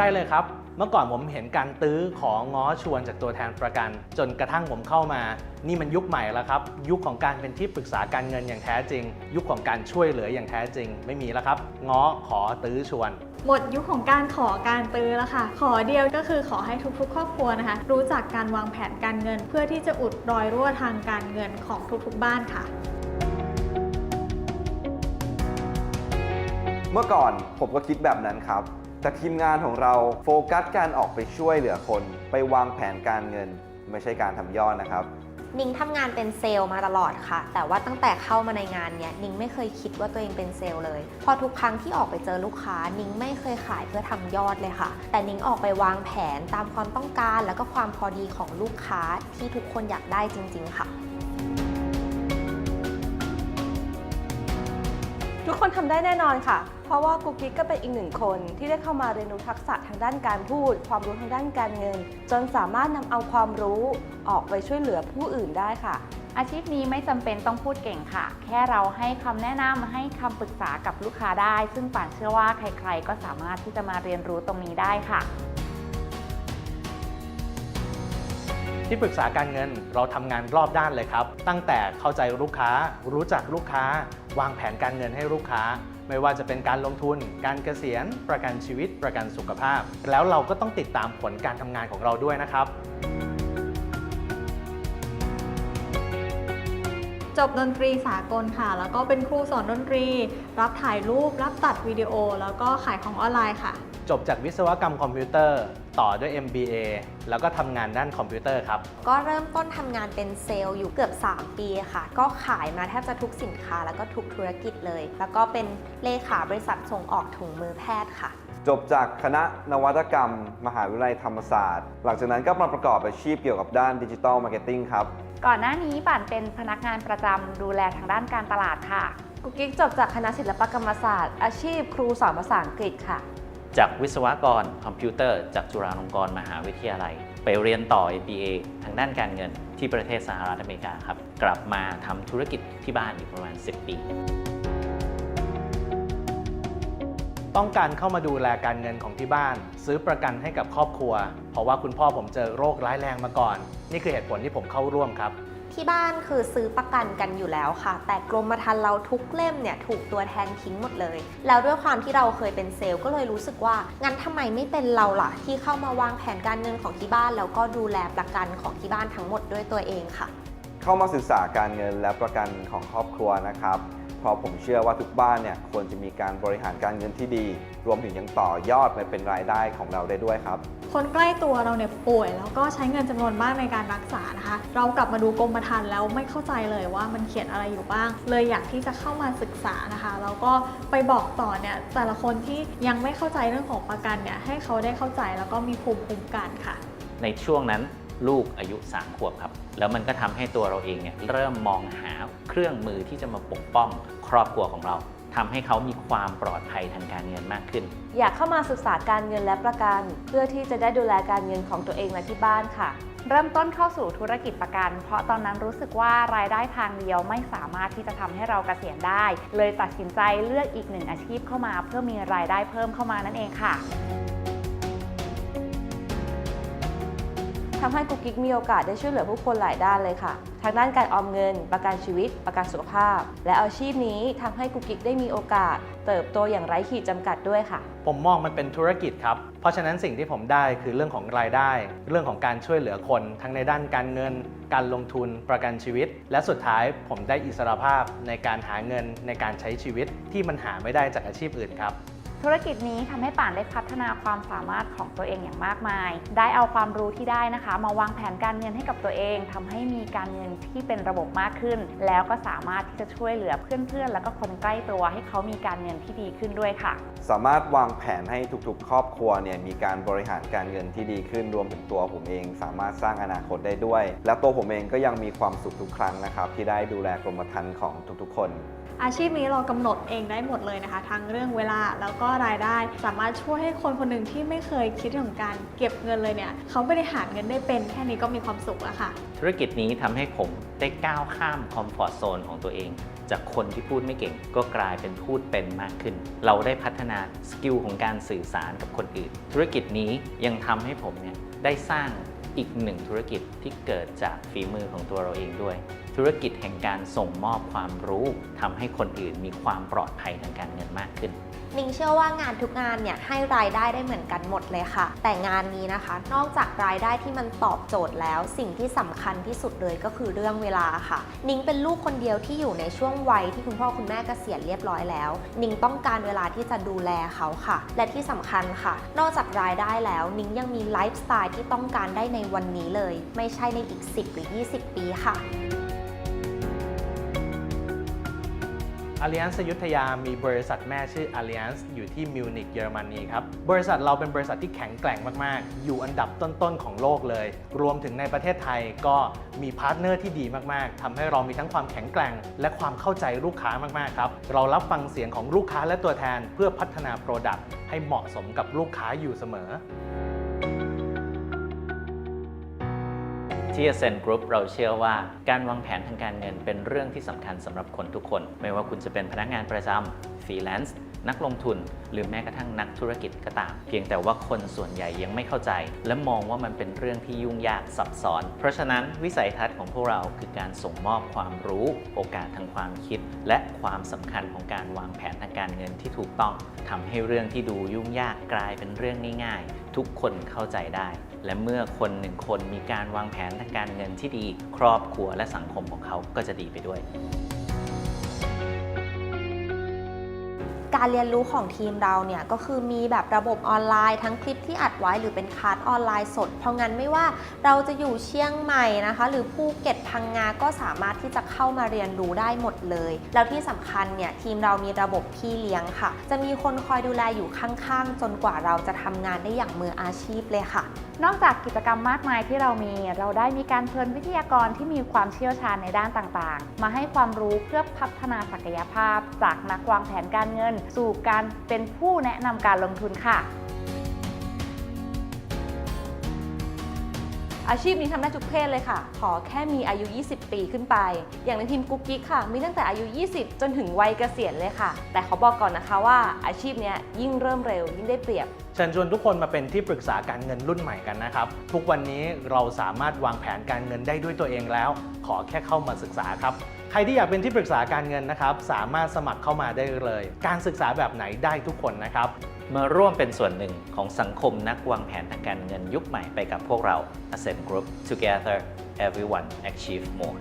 ช่เลยครับ เมื่อก่อนผมเห็นการตื้อของง้อชวนจากตัวแทนประกัน จนกระทั่งผมเข้ามา นี่มันยุคใหม่แล้วครับ ยุคของการเป็นที่ปรึกษาการเงินอย่างแท้จริง ยุคของการช่วยเหลืออย่างแท้จริง ไม่มีแล้วครับ ง้อขอตื้อชวน หมดยุคของการขอการตื้อแล้วค่ะ ขอเดียวก็คือขอให้ทุกๆ ครอบครัวนะคะ รู้จักการวางแผนการเงิน เพื่อที่จะอุดรอยรั่วทางการเงินของทุกๆ บ้านค่ะเมื่อก่อนผมก็คิดแบบนั้นครับ แต่ทีมงานของเราโฟกัสการออกไปช่วยเหลือคน ไปวางแผนการเงิน ไม่ใช่การทำยอดนะครับ นิงทำงานเป็นเซลล์มาตลอดค่ะ แต่ว่าตั้งแต่เข้ามาในงานเนี้ยนิงไม่เคยคิดว่าตัวเองเป็นเซลล์เลย พอทุกครั้งที่ออกไปเจอลูกค้า นิงไม่เคยขายเพื่อทำยอดเลยค่ะ แต่นิงออกไปวางแผนตามความต้องการ แล้วก็ความพอดีของลูกค้าที่ทุกคนอยากได้จริง ๆ ค่ะ ทุกคนทำได้แน่นอนค่ะ เพราะว่ากุ๊กกิ๊กก็เป็นอีกหนึ่งคนที่ได้เข้ามาเรียนรู้ทักษะทางด้านการพูด ความรู้ทางด้านการเงิน จนสามารถนำเอาความรู้ออกไปช่วยเหลือผู้อื่นได้ค่ะ อาชีพนี้ไม่จำเป็นต้องพูดเก่งค่ะ แค่เราให้คำแนะนำให้คำปรึกษากับลูกค้าได้ ซึ่งป่านเชื่อว่าใครๆ ก็สามารถที่จะมาเรียนรู้ตรงนี้ได้ค่ะ ที่ปรึกษาการเงินเราทำงานรอบด้านเลยครับ ตั้งแต่เข้าใจลูกค้า รู้จักลูกค้า วางแผนการเงินให้ลูกค้า ไม่ว่าจะเป็นการลงทุน การเกษียณ ประกันชีวิต ประกันสุขภาพ แล้วเราก็ต้องติดตามผลการทำงานของเราด้วยนะครับ จบดนตรีสากลค่ะ แล้วก็เป็นครูสอนดนตรี รับถ่ายรูป รับตัดวิดีโอ แล้วก็ขายของออนไลน์ค่ะ จบจากวิศวกรรมคอมพิวเตอร์ ต่อด้วย MBA แล้วก็ทำงานด้านคอมพิวเตอร์ครับ ก็เริ่มต้นทำงานเป็นเซลล์อยู่เกือบ 3 ปีค่ะ ก็ขายมาแทบจะทุกสินค้าแล้วก็ทุกธุรกิจเลย แล้วก็เป็นเลขาบริษัทส่งออกถุงมือแพทย์ค่ะจบจากคณะนวัตกรรม มหาวิทยาลัยธรรมศาสตร์ หลังจากนั้นก็มาประกอบอาชีพเกี่ยวกับด้านดิจิ t a ลมาร์เก็ตติ้งครับ ก่อนหน้านี้ป่านเป็นพนักงานประจำดูแลทางด้านการตลาดค่ะกุ๊กกิ๊กจบจากคณะศิลปกรรมศาสตร์ อาชีพครูสอนภาษาอังกฤษค่ะ จากวิศวกรคอมพิวเตอร์ จากจุฬาลงกรณ์มหาวิทยาลัย ไปเรียนต่อ MBA ทางด้านการเงินที่ประเทศสหรัฐอเมริกาครับ กลับมาทำธุรกิจที่บ้านอีกประมาณ 10 ปี ต้องการเข้ามาดูแลการเงินของที่บ้าน ซื้อประกันให้กับครอบครัว เพราะว่าคุณพ่อผมเจอโรคร้ายแรงมาก่อน นี่คือเหตุผลที่ผมเข้าร่วมครับ ที่บ้านคือซื้อประกันกันอยู่แล้วค่ะ แต่กรมธรรม์เราทุกเล่มเนี่ยถูกตัวแทนทิ้งหมดเลย แล้วด้วยความที่เราเคยเป็นเซลล์ก็เลยรู้สึกว่า งั้นทำไมไม่เป็นเราล่ะ ที่เข้ามาวางแผนการเงินของที่บ้าน แล้วก็ดูแลประกันของที่บ้านทั้งหมดด้วยตัวเองค่ะ เข้ามาศึกษาการเงินและประกันของครอบครัวนะครับ เพราะผมเชื่อว่าทุกบ้านเนี่ยควรจะมีการบริหารการเงินที่ดี รวมถึงยังต่อยอดไปเป็นรายได้ของเราได้ด้วยครับ คนใกล้ตัวเราเนี่ยป่วย แล้วก็ใช้เงินจำนวนมากในการรักษานะคะ เรากลับมาดูกรมธรรม์แล้วไม่เข้าใจเลยว่ามันเขียนอะไรอยู่บ้าง เลยอยากที่จะเข้ามาศึกษานะคะแล้วก็ไปบอกต่อเนี่ยแต่ละคนที่ยังไม่เข้าใจเรื่องของประกันเนี่ยให้เขาได้เข้าใจแล้วก็มีภูมิคุ้มกันค่ะ ในช่วงนั้น ลูกอายุ 3 ขวบครับ แล้วมันก็ทำให้ตัวเราเองเนี่ยเริ่มมองหาเครื่องมือที่จะมาปกป้องครอบครัวของเราทำให้เขามีความปลอดภัยทางการเงินมากขึ้น อยากเข้ามาศึกษาการเงินและประกัน เพื่อที่จะได้ดูแลการเงินของตัวเองและที่บ้านค่ะ เริ่มต้นเข้าสู่ธุรกิจประกัน เพราะตอนนั้นรู้สึกว่ารายได้ทางเดียวไม่สามารถที่จะทำให้เราเกษียณได้ เลยตัดสินใจเลือกอีกหนึ่งอาชีพเข้ามา เพื่อมีรายได้เพิ่มเข้ามานั่นเองค่ะ ทำให้กุ๊กกิ๊กมีโอกาสได้ช่วยเหลือผู้คนหลายด้านเลยค่ะ ทางด้านการออมเงิน ประกันชีวิต ประกันสุขภาพ และอาชีพนี้ทำให้กุ๊กกิ๊กได้มีโอกาส เติบโตอย่างไร้ขีดจำกัดด้วยค่ะ ผมมองมันเป็นธุรกิจครับ เพราะฉะนั้นสิ่งที่ผมได้คือเรื่องของรายได้ เรื่องของการช่วยเหลือคน ทั้งในด้านการเงิน การลงทุน ประกันชีวิต และสุดท้ายผมได้อิสรภาพในการหาเงินในการใช้ชีวิตที่มันหาไม่ได้จากอาชีพอื่นครับ ธุรกิจนี้ทำให้ป่านได้พัฒนาความสามารถของตัวเองอย่างมากมาย ได้เอาความรู้ที่ได้นะคะ มาวางแผนการเงินให้กับตัวเองทำให้มีการเงินที่เป็นระบบมากขึ้น แล้วก็สามารถที่จะช่วยเหลือเพื่อนๆ แล้วก็คนใกล้ตัวให้เขามีการเงินที่ดีขึ้นด้วยค่ะ สามารถวางแผนให้ทุกๆ ครอบครัวเนี่ยมีการบริหารการเงินที่ดีขึ้นรวมถึงตัวผมเอง สามารถสร้างอนาคตได้ด้วย และตัวผมเองก็ยังมีความสุขทุกครั้งนะครับที่ได้ดูแลกรมธรรม์ของทุกๆ คน อาชีพนี้เรากำหนดเองได้หมดเลยนะคะ ทั้งเรื่องเวลาแล้วก็รายได้ สามารถช่วยให้คนคนหนึ่งที่ไม่เคยคิดถึงการเก็บเงินเลยเนี่ยเขาบริหารเงินได้เป็นแค่นี้ก็มีความสุขแล้วค่ะ ธุรกิจนี้ทำให้ผมได้ก้าวข้ามคอมฟอร์ z โซนของตัวเอง จากคนที่พูดไม่เก่งก็กลายเป็นพูดเป็นมากขึ้น เราได้พัฒนาสกิลของการสื่อสารกับคนอื่น ธุรกิจนี้ยังทำให้ผมเนี่ยได้สร้างอีกหนึ่งธุรกิจที่เกิดจากฝีมือของตัวเราเองด้วย ธุรกิจแห่งการส่งมอบความรู้ทำให้คนอื่นมีความปลอดภัยทางการเงินมากขึ้นนิงเชื่อว่างานทุกงานเนี่ยให้รายได้ได้เหมือนกันหมดเลยค่ะ แต่งานนี้นะคะ นอกจากรายได้ที่มันตอบโจทย์แล้ว สิ่งที่สำคัญที่สุดเลยก็คือเรื่องเวลาค่ะ นิงเป็นลูกคนเดียวที่อยู่ในช่วงวัยที่คุณพ่อคุณแม่เกษียณเรียบร้อยแล้ว นิงต้องการเวลาที่จะดูแลเขาค่ะ และที่สำคัญค่ะ นอกจากรายได้แล้ว นิงยังมีไลฟ์สไตล์ที่ต้องการได้ในวันนี้เลย ไม่ใช่ในอีก 10 หรือ 20 ปีค่ะ Allianz ยุธยามีบริษัทแม่ชื่อ Allianz อยู่ที่มิวนิกเยอรมนีครับ บริษัทเราเป็นบริษัทที่แข็งแกร่งมาก ๆ อยู่อันดับต้น ๆ ของโลกเลย รวมถึงในประเทศไทยก็มีพาร์ทเนอร์ที่ดีมาก ๆทำให้เรามีทั้งความแข็งแกร่ง และความเข้าใจลูกค้ามาก ๆ ครับ เรารับฟังเสียงของลูกค้าและตัวแทน เพื่อพัฒนา Product ให้เหมาะสมกับลูกค้าอยู่เสมอ ที่ Ascend Group เราเชื่อว่าการวางแผนทางการเงินเป็นเรื่องที่สำคัญสำหรับคนทุกคน ไม่ว่าคุณจะเป็นพนักงานประจำฟรีแลนซ์นักลงทุน หรือแม้กระทั่งนักธุรกิจก็ตาม เพียงแต่ว่าคนส่วนใหญ่ยังไม่เข้าใจ และมองว่ามันเป็นเรื่องที่ยุ่งยากซับซ้อน เพราะฉะนั้นวิสัยทัศน์ของพวกเราคือการส่งมอบความรู้ โอกาสทางความคิด และความสำคัญของการวางแผนทางการเงินที่ถูกต้องทำให้เรื่องที่ดูยุ่งยากกลายเป็นเรื่องง่ายๆ ทุกคนเข้าใจได้ และเมื่อคนหนึ่งคนมีการวางแผนทางการเงินที่ดี ครอบครัวและสังคมของเขาก็จะดีไปด้วย การเรียนรู้ของทีมเราเนี่ยก็คือมีแบบระบบออนไลน์ ทั้งคลิปที่อัดไว้หรือเป็นคลาสออนไลน์สด เพราะงั้นไม่ว่าเราจะอยู่เชียงใหม่นะคะ หรือภูเก็ตพังงาก็สามารถที่จะเข้ามาเรียนรู้ได้หมดเลย แล้วที่สำคัญเนี่ยทีมเรามีระบบพี่เลี้ยงค่ะ จะมีคนคอยดูแลอยู่ข้างๆ จนกว่าเราจะทำงานได้อย่างมืออาชีพเลยค่ะ นอกจากกิจกรรมมากมายที่เรามี เราได้มีการเชิญวิทยากรที่มีความเชี่ยวชาญในด้านต่างๆ มาให้ความรู้เพื่อพัฒนาศักยภาพ จากนักวางแผนการเงินสู่การเป็นผู้แนะนำการลงทุนค่ะ อาชีพนี้ทำได้ทุกเพศเลยค่ะ ขอแค่มีอายุ 20 ปีขึ้นไป อย่างในทีมกุ๊กกิ๊กค่ะ มีตั้งแต่อายุ 20 จนถึงวัยเกษียณเลยค่ะ แต่เขาบอกก่อนนะคะว่าอาชีพนี้ยิ่งเริ่มเร็วยิ่งได้เปรียบเชิญชวนทุกคนมาเป็นที่ปรึกษาการเงินรุ่นใหม่กันนะครับ ทุกวันนี้เราสามารถวางแผนการเงินได้ด้วยตัวเองแล้ว ขอแค่เข้ามาศึกษาครับ ใครที่อยากเป็นที่ปรึกษาการเงินนะครับ สามารถสมัครเข้ามาได้เลย การศึกษาแบบไหนได้ทุกคนนะครับ มาร่วมเป็นส่วนหนึ่งของสังคมนักวางแผนทางการเงินยุคใหม่ไปกับพวกเรา Ascend Group Together Everyone Achieve More